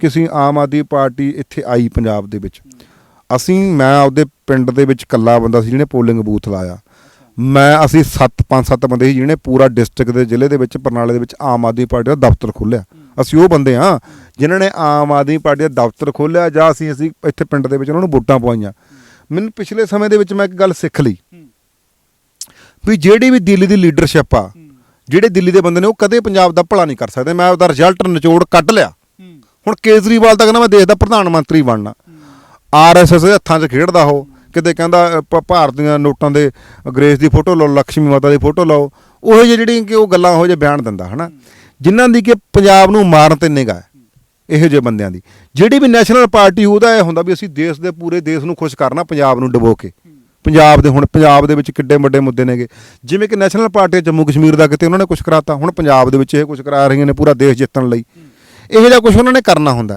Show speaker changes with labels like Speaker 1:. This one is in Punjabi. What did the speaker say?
Speaker 1: ਕਿ ਅਸੀਂ ਆਮ ਆਦਮੀ ਪਾਰਟੀ ਇੱਥੇ ਆਈ ਪੰਜਾਬ ਦੇ ਵਿੱਚ। ਅਸੀਂ, ਮੈਂ ਆਪਦੇ ਪਿੰਡ ਦੇ ਵਿੱਚ ਇਕੱਲਾ ਬੰਦਾ ਸੀ ਜਿਹਨੇ ਪੋਲਿੰਗ ਬੂਥ ਲਾਇਆ। ਮੈਂ, ਅਸੀਂ 7 5-7 ਬੰਦੇ ਸੀ ਜਿਹਨੇ ਪੂਰਾ ਡਿਸਟ੍ਰਿਕਟ ਦੇ ਜ਼ਿਲ੍ਹੇ ਦੇ ਵਿੱਚ, ਬਰਨਾਲੇ ਦੇ ਵਿੱਚ ਆਮ ਆਦਮੀ ਪਾਰਟੀ ਦਾ ਦਫ਼ਤਰ ਖੋਲ੍ਹਿਆ। ਅਸੀਂ ਉਹ ਬੰਦੇ ਹਾਂ ਜਿਨ੍ਹਾਂ ਨੇ ਆਮ ਆਦਮੀ ਪਾਰਟੀ ਦਾ ਦਫ਼ਤਰ ਖੋਲ੍ਹਿਆ ਜਾਂ ਅਸੀਂ ਅਸੀਂ ਇੱਥੇ ਪਿੰਡ ਦੇ ਵਿੱਚ ਉਹਨਾਂ ਨੂੰ ਵੋਟਾਂ ਪਵਾਈਆਂ। ਮੈਨੂੰ ਪਿਛਲੇ ਸਮੇਂ ਦੇ ਵਿੱਚ ਮੈਂ ਇੱਕ ਗੱਲ ਸਿੱਖ ਲਈ। ਵੀ ਜਿਹੜੀ ਵੀ ਦਿੱਲੀ ਦੀ ਲੀਡਰਸ਼ਿਪ ਆ, ਜਿਹੜੇ ਦਿੱਲੀ ਦੇ ਬੰਦੇ ਨੇ ਉਹ ਕਦੇ ਪੰਜਾਬ ਦਾ ਭਲਾ ਨਹੀਂ ਕਰ ਸਕਦੇ। ਮੈਂ ਉਹਦਾ ਰਿਜ਼ਲਟ ਨਿਚੋੜ ਕੱਢ ਲਿਆ। ਹੁਣ ਕੇਜਰੀਵਾਲ ਤਾਂ ਕਹਿੰਦਾ ਮੈਂ ਦੇਸ਼ ਦਾ ਪ੍ਰਧਾਨ ਮੰਤਰੀ ਬਣਨਾ। ਆਰਐਸਐਸ ਦੇ ਹੱਥਾਂ 'ਚ ਖੇਡਦਾ ਉਹ। ਕਿਤੇ ਕਹਿੰਦਾ ਅ, ਭਾਰਤ ਦੀਆਂ ਨੋਟਾਂ ਦੇ ਅੰਗਰੇਜ਼ ਦੀ ਫੋਟੋ ਲਾਓ ਲక్ష్ਮੀ ਮਾਤਾ ਦੀ ਫੋਟੋ ਲਾਓ। ਉਹ ਜਿਹੀ ਜਿਹੜੀ ਕਿ ਉਹ ਗੱਲਾਂ ਉਹ ਜਿਹੇ ਬਿਆਨ ਦਿੰਦਾ ਹਨਾ? ਜਿਨ੍ਹਾਂ ਦੀ ਕਿ ਪੰਜਾਬ ਨੂੰ ਮਾਰਨ ਤੇ ਨਿਗਾ ਇਹੋ ਜਿਹੇ ਬੰਦਿਆਂ ਦੀ। ਜਿਹੜੀ ਵੀ ਨੈਸ਼ਨਲ ਪਾਰਟੀ ਉਹਦਾ ਇਹ ਹੁੰਦਾ ਵੀ ਅਸੀਂ ਦੇਸ਼ ਦੇ ਪੂਰੇ ਦੇਸ਼ ਨੂੰ ਖੁਸ਼ ਕਰਨਾ ਪੰਜਾਬ ਨੂੰ ਡਬੋ ਕੇ। ਪੰਜਾਬ ਦੇ ਹੁਣ ਪੰਜਾਬ ਦੇ ਵਿੱਚ ਕਿੱਡੇ ਵੱਡੇ ਮੁੱਦੇ ਨੇਗੇ। ਜਿਵੇਂ ਕਿ ਨੈਸ਼ਨਲ ਪਾਰਟੀ ਜੰਮੂ ਕਸ਼ਮੀਰ ਦਾ ਕਿਤੇ ਉਹਨਾਂ ਨੇ ਕੁਝ ਕਰਾਤਾ ਹੁਣ ਪੰਜਾਬ ਦੇ ਵਿੱਚ ਇਹ ਕੁਝ ਕਰਾ ਰਹੀਆਂ ਨੇ ਪੂਰਾ ਦੇਸ਼ ਜਿੱਤਣ ਲਈ। ਇਹੋ ਜਿਹਾ ਕੁਝ ਉਹਨਾਂ ਨੇ ਕਰਨਾ ਹੁੰਦਾ।